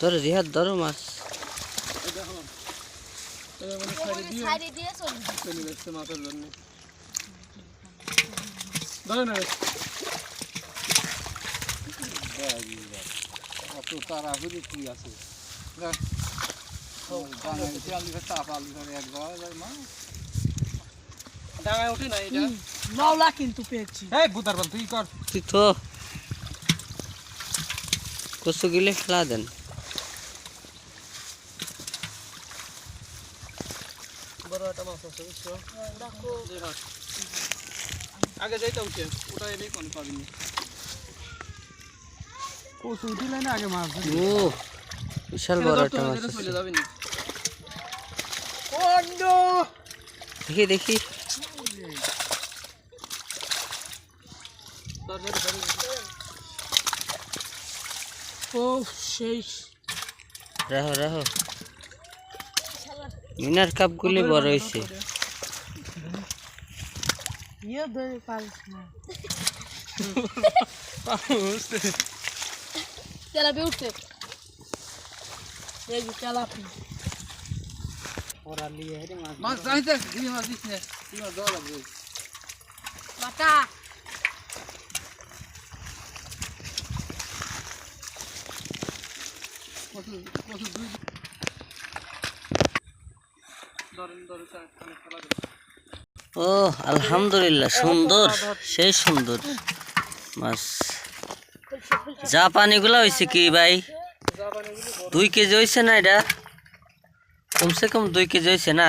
ধরো রিহাত ধরো মাছ অত তারা হলে কি আছে মাওলা কিন্তু পেয়েছি এই বুতার বল তুই কর তুই তো কচু গিলে খেলা দেন বড় একটা মাছ আছে বুঝছ। আগে যাইতে উঠে ওটা এলেই কোন পাবিনি কচু দিলে না আগে মাছ। ও বিশাল বড় একটা মাছ আছে। চলে যাবে নি দেখি দেখি। ও সেই রাহো রাহো। মিনার কাপ গুলি বড় হয়েছে। ইয়ে ধরে পারিস না। তেলাপি উঠছে এই যে তেলাপি মাছ যাইতে দুই মাছ দিস না দুই মাছ দেওয়া লাগবে বাটা কচু কচু দুই ধরেন ধরে কানে খেলা ও আলহামদুলিল্লাহ সুন্দর সেই সুন্দর। মাছ যা পানিগুলা হয়েছে কি ভাই? দুই কেজি হয়েছে না এটা? কমসে কম দুই কেজি হয়েছে না?